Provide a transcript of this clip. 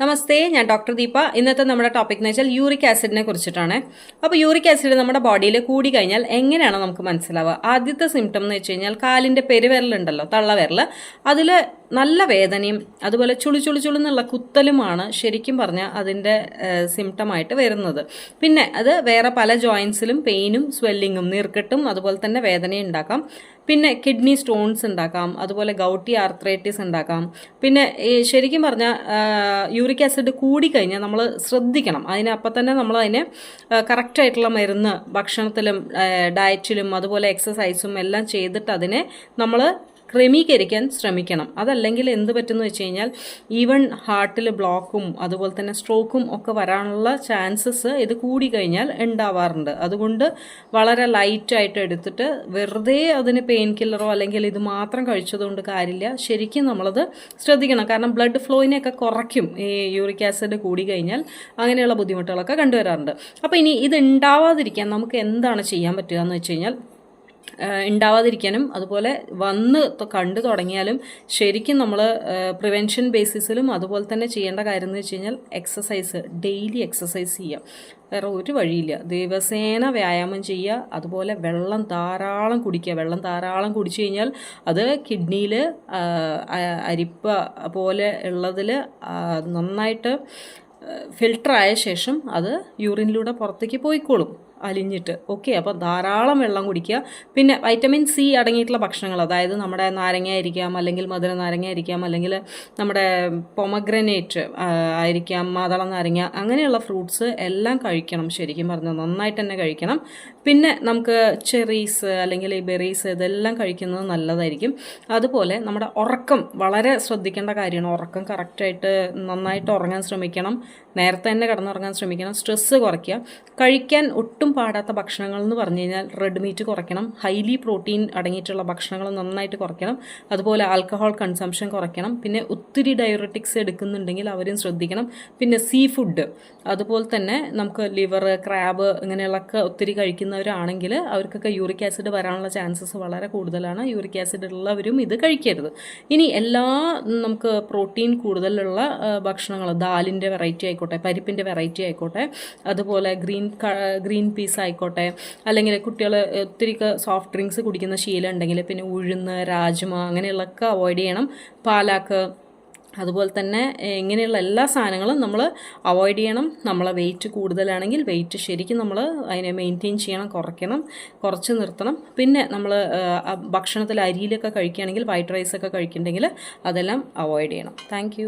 നമസ്തേ ഞാൻ ഡോക്ടർ ദീപ. ഇന്നത്തെ നമ്മുടെ ടോപ്പിക് എന്ന് വെച്ചാൽ യൂറിക് ആസിഡിനെ കുറിച്ചിട്ടാണ്. അപ്പോൾ യൂറിക് ആസിഡ് നമ്മുടെ ബോഡിയിൽ കൂടി കഴിഞ്ഞാൽ എങ്ങനെയാണ് നമുക്ക് മനസ്സിലാവുക? ആദ്യത്തെ സിംറ്റം എന്ന് വെച്ച് കഴിഞ്ഞാൽ കാലിന്റെ പെരുവിരലുണ്ടല്ലോ തള്ളവിരൽ അതിൽ നല്ല വേദനയും അതുപോലെ ചുളി ചുളി എന്നുള്ള കുത്തലുമാണ് ശരിക്കും പറഞ്ഞാൽ അതിന്റെ സിംറ്റമായിട്ട് വരുന്നത്. പിന്നെ അത് വേറെ പല ജോയിൻസിലും പെയിനും സ്വെല്ലിങ്ങും നീർക്കെട്ടും അതുപോലെ തന്നെ വേദനയും ഉണ്ടാക്കാം. പിന്നെ കിഡ്നി സ്റ്റോൺസ് ഉണ്ടാക്കാം അതുപോലെ ഗൗട്ടി ആർത്രൈറ്റിസ് ഉണ്ടാക്കാം. പിന്നെ ശരിക്കും പറഞ്ഞാൽ യൂറിക് ആസിഡ് കൂടിക്കഴിഞ്ഞാൽ നമ്മൾ ശ്രദ്ധിക്കണം. അതിന് അപ്പം തന്നെ നമ്മൾ അതിന് കറക്റ്റായിട്ടുള്ള മരുന്ന് ഭക്ഷണത്തിലും ഡയറ്റിലും അതുപോലെ എക്സസൈസും എല്ലാം ചെയ്തിട്ട് അതിനെ നമ്മൾ ക്രമീകരിക്കാൻ ശ്രമിക്കണം. അതല്ലെങ്കിൽ എന്ത് പറ്റുമെന്ന് വെച്ച് കഴിഞ്ഞാൽ ഈവൺ ഹാർട്ടിൽ ബ്ലോക്കും അതുപോലെ തന്നെ സ്ട്രോക്കും ഒക്കെ വരാനുള്ള ചാൻസസ് ഇത് കൂടി കഴിഞ്ഞാൽ ഉണ്ടാവാറുണ്ട്. അതുകൊണ്ട് വളരെ ലൈറ്റായിട്ട് എടുത്തിട്ട് വെറുതെ അതിന് പെയിൻ കില്ലറോ അല്ലെങ്കിൽ ഇത് മാത്രം കഴിച്ചതുകൊണ്ട് കാര്യമില്ല. ശരിക്കും നമ്മളത് ശ്രദ്ധിക്കണം. കാരണം ബ്ലഡ് ഫ്ലോയിനെയൊക്കെ കുറയ്ക്കും. ഈ യൂറിക് ആസിഡ് കൂടി കഴിഞ്ഞാൽ അങ്ങനെയുള്ള ബുദ്ധിമുട്ടുകളൊക്കെ കണ്ടുവരാറുണ്ട്. അപ്പോൾ ഇനി ഇത് ഉണ്ടാവാതിരിക്കാൻ നമുക്ക് എന്താണ് ചെയ്യാൻ പറ്റുക എന്ന് വെച്ച് കഴിഞ്ഞാൽ ഉണ്ടാവാതിരിക്കാനും അതുപോലെ വന്ന് കണ്ടു തുടങ്ങിയാലും ശരിക്കും നമ്മൾ പ്രിവെൻഷൻ ബേസിസിലും അതുപോലെ തന്നെ ചെയ്യേണ്ട കാര്യം എന്ന് വെച്ച് കഴിഞ്ഞാൽ എക്സസൈസ് ഡെയിലി എക്സസൈസ് ചെയ്യുക വേറെ ഒരു വഴിയില്ല. ദിവസേന വ്യായാമം ചെയ്യുക അതുപോലെ വെള്ളം ധാരാളം കുടിക്കുക വെള്ളം ധാരാളം കുടിച്ചു കഴിഞ്ഞാൽ അത് കിഡ്നിയിൽ അരിപ്പ പോലെ ഉള്ളതിൽ നന്നായിട്ട് ഫിൽട്ടർ ആയ ശേഷം അത് യൂറിനിലൂടെ പുറത്തേക്ക് പോയിക്കോളും. അലിഞ്ഞിട്ട്. ഓക്കെ അപ്പോൾ ധാരാളം വെള്ളം കുടിക്കുക. പിന്നെ വൈറ്റമിൻ സി അടങ്ങിയിട്ടുള്ള ഭക്ഷണങ്ങൾ അതായത് നമ്മുടെ നാരങ്ങ ആയിരിക്കാം അല്ലെങ്കിൽ മധുര നാരങ്ങ ആയിരിക്കാം അല്ലെങ്കിൽ നമ്മുടെ പൊമഗ്രനേറ്റ് ആയിരിക്കാം മാതള നാരങ്ങ അങ്ങനെയുള്ള ഫ്രൂട്ട്സ് എല്ലാം കഴിക്കണം ശരിക്കും പറഞ്ഞാൽ. നന്നായിട്ട് തന്നെ കഴിക്കണം. പിന്നെ നമുക്ക് ചെറീസ് അല്ലെങ്കിൽ ഈ ബെറീസ് ഇതെല്ലാം കഴിക്കുന്നത് നല്ലതായിരിക്കും. അതുപോലെ നമ്മുടെ ഉറക്കം വളരെ ശ്രദ്ധിക്കേണ്ട കാര്യമാണ്. ഉറക്കം കറക്റ്റായിട്ട് നന്നായിട്ട് ഉറങ്ങാൻ ശ്രമിക്കണം. നേരത്തെ തന്നെ കിടന്നുറങ്ങാൻ ശ്രമിക്കണം. സ്ട്രെസ്സ് കുറയ്ക്കുക. കഴിക്കാൻ ഒട്ടും പാടാത്ത ഭക്ഷണങ്ങൾ എന്ന് പറഞ്ഞു കഴിഞ്ഞാൽ റെഡ് മീറ്റ് കുറയ്ക്കണം ഹൈലി പ്രോട്ടീൻ അടങ്ങിയിട്ടുള്ള ഭക്ഷണങ്ങൾ നന്നായിട്ട് കുറയ്ക്കണം അതുപോലെ ആൽക്കഹോൾ കൺസംഷൻ കുറയ്ക്കണം പിന്നെ ഒത്തിരി ഡയററ്റിക്സ് എടുക്കുന്നുണ്ടെങ്കിൽ അവരും ശ്രദ്ധിക്കണം പിന്നെ സീ ഫുഡ് അതുപോലെ തന്നെ നമുക്ക് ലിവർ ക്രാബ് ഇങ്ങനെയുള്ളൊക്കെ ഒത്തിരി കഴിക്കുന്നവരാണെങ്കിൽ അവർക്കൊക്കെ യൂറിക് ആസിഡ് വരാനുള്ള ചാൻസസ് വളരെ കൂടുതലാണ് യൂറിക് ആസിഡ് ഉള്ളവരും ഇത് കഴിക്കരുത്. ഇനി എല്ലാ നമുക്ക് പ്രോട്ടീൻ കൂടുതലുള്ള ഭക്ഷണങ്ങൾ ദാലിന്റെ വെറൈറ്റി ആയിക്കോട്ടെ പരിപ്പിന്റെ വെറൈറ്റി ആയിക്കോട്ടെ അതുപോലെ ഗ്രീൻ ഗ്രീൻ പീസ് ആയിക്കോട്ടെ അല്ലെങ്കിൽ കുട്ടികൾ ഒത്തിരി സോഫ്റ്റ് ഡ്രിങ്ക്സ് കുടിക്കുന്ന ശീലം ഉണ്ടെങ്കിൽ പിന്നെ ഉഴുന്ന് രാജ്മ അങ്ങനെയുള്ളതൊക്കെ അവോയ്ഡ് ചെയ്യണം. പാലാക്ക് അതുപോലെ തന്നെ ഇങ്ങനെയുള്ള എല്ലാ സാധനങ്ങളും നമ്മൾ അവോയ്ഡ് ചെയ്യണം. നമ്മളെ വെയിറ്റ് കൂടുതലാണെങ്കിൽ വെയിറ്റ് ശരിക്കും നമ്മൾ അതിനെ മെയിന്റെയിൻ ചെയ്യണം കുറയ്ക്കണം കുറച്ച് നിർത്തണം. പിന്നെ നമ്മൾ ഭക്ഷണത്തിൽ അരിയിലൊക്കെ കഴിക്കുകയാണെങ്കിൽ വൈറ്റ് റൈസൊക്കെ കഴിക്കുന്നുണ്ടെങ്കിൽ അതെല്ലാം അവോയ്ഡ് ചെയ്യണം. താങ്ക്